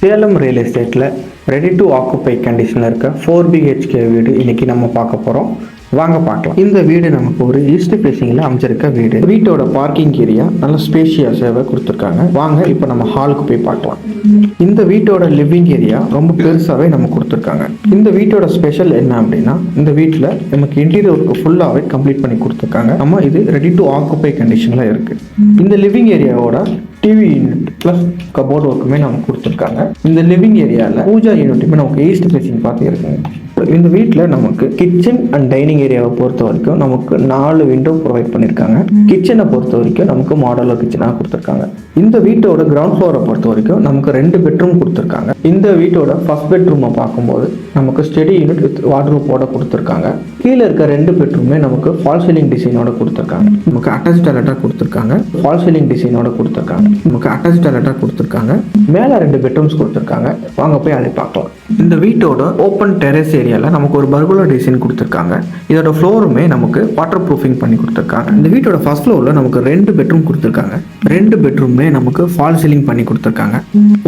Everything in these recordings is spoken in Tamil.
சேலம் ரியல் எஸ்டேட்டில் ரெடி டு ஆக்குப்பை கண்டிஷனில் இருக்க ஃபோர் பிஹெச்கே வீடு இன்றைக்கி நம்ம பார்க்க போகிறோம் வாங்க பார்க்கலாம். இந்த வீடு நமக்கு ஒரு ஈஸ்ட் ஃபேசிங்கில் அமைச்சிருக்க வீடு. வீட்டோட பார்க்கிங் ஏரியா நல்ல சேவை கொடுத்துருக்காங்க. வாங்க இப்போ நம்ம ஹாலுக்கு போய் பார்க்கலாம். இந்த வீட்டோட லிவிங் ஏரியா ரொம்ப பெருசாகவே நம்ம கொடுத்துருக்காங்க. இந்த வீட்டோட ஸ்பெஷல் என்ன அப்படின்னா இந்த வீட்டில் நமக்கு இன்டீரியர் ஒர்க்கு ஃபுல்லாகவே கம்ப்ளீட் பண்ணி கொடுத்துருக்காங்க. நம்ம இது ரெடி டு ஆக்குப்பை கண்டிஷனில் இருக்குது இந்த லிவிங் ஏரியாவோட டிவி யூனிட் ப்ளஸ் கபோர்ட் ஒர்க்குமே நமக்கு கொடுத்துருக்காங்க. இந்த லிவிங் ஏரியாவில் பூஜா யூனிட்டுமே நமக்கு ஈஸ்ட் ஃபேசிங் பார்த்து இருக்குங்க இந்த வீட்டில் நமக்கு கிச்சன் அண்ட் டைனிங் ஏரியாவை பொறுத்த வரைக்கும் நமக்கு நாலு விண்டோ ப்ரொவைட் பண்ணியிருக்காங்க கிச்சனை பொறுத்த வரைக்கும் நமக்கு மாடலர் கிச்சனாக கொடுத்துருக்காங்க. இந்த வீட்டோட கிரவுண்ட் ஃப்ளோரை பொறுத்த வரைக்கும் நமக்கு ரெண்டு பெட்ரூம் கொடுத்துருக்காங்க. இந்த வீட்டோட ஃபர்ஸ்ட் பெட்ரூமை பார்க்கும்போது நமக்கு ஸ்டெடி யூனிட் வித் வார்ட்ரூப்போட கொடுத்துருக்காங்க. கீழே இருக்க ரெண்டு பெட்ரூமே நமக்கு ஃபால் சீலிங் டிசைனோட கொடுத்துருக்காங்க. நமக்கு அட்டாச் டாய்லெட்டாக கொடுத்துருக்காங்க. ஃபால் சீலிங் டிசைனோட கொடுத்துருக்காங்க. நமக்கு அட்டாச் டாய்லெட்டாக கொடுத்துருக்காங்க. மேலே ரெண்டு பெட்ரூம்ஸ் கொடுத்துருக்காங்க. வாங்க போய் அதை பார்க்கலாம் இந்த வீட்டோட ஓப்பன் டெரஸ் ஏரியாவில் நமக்கு ஒரு பர்குலர் டிசைன் கொடுத்துருக்காங்க. இதோட ஃப்ளோருமே நமக்கு வாட்டர் ப்ரூஃபிங் பண்ணி கொடுத்துருக்காங்க. இந்த வீட்டோட ஃபர்ஸ்ட் ஃப்ளோரில் நமக்கு ரெண்டு பெட்ரூம் கொடுத்துருக்காங்க. ரெண்டு பெட்ரூமே நமக்கு ஃபால் சீலிங் பண்ணி கொடுத்துருக்காங்க.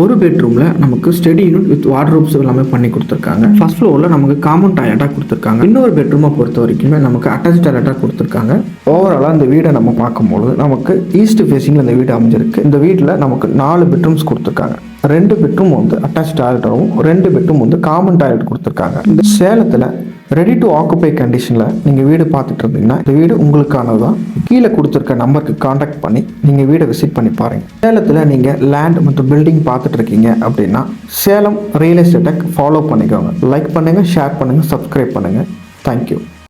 ஒரு பெட்ரூமில் நமக்கு ஸ்டெடி யூனிட் வித் வார்ட்ரூப்ஸ் எல்லாமே பண்ணி கொடுத்துருக்காங்க. ஃபர்ஸ்ட் ஃப்ளோரில் நமக்கு காமன் டாய்லெட்டாக கொடுத்துருக்காங்க. இன்னொரு பெட்ரூமை பொறுத்த வரைக்குமே நமக்கு அட்டாச் டாய்லெட்டாக கொடுத்துருக்காங்க. ஓவராலாக இந்த வீடை நம்ம பார்க்கும்பொழுது நமக்கு ஈஸ்ட் ஃபேஸிங்கில் இந்த வீடு அமைஞ்சிருக்கு. இந்த வீட்டில் நமக்கு நாலு பெட்ரூம்ஸ் கொடுத்துருக்காங்க. ரெண்டு பெட்ரூம் வந்து அட்டாச் டாய்லெட்டாகவும் ரெண்டு பெட்ரூம் வந்து காமன் டாய்லெட் கொடுத்துருக்காங்க. இந்த சேலத்தில் ரெடி டு ஆக்குப்பை கண்டிஷனில் நீங்கள் வீடு பார்த்துட்டு இருந்தீங்கன்னா இந்த வீடு உங்களுக்கானது தான் கீழே கொடுத்துருக்க நம்பருக்கு காண்டாக்ட் பண்ணி நீங்கள் வீடை விசிட் பண்ணி பாருங்கள் சேலத்தில் நீங்கள் லேண்ட் மற்றும் பில்டிங் பார்த்துட்டு இருக்கீங்க அப்படின்னா சேலம் ரியல் எஸ்டேட்டை ஃபாலோ பண்ணிக்கோங்க. லைக் பண்ணுங்கள் ஷேர் பண்ணுங்கள் சப்ஸ்கிரைப் பண்ணுங்கள் தேங்க்யூ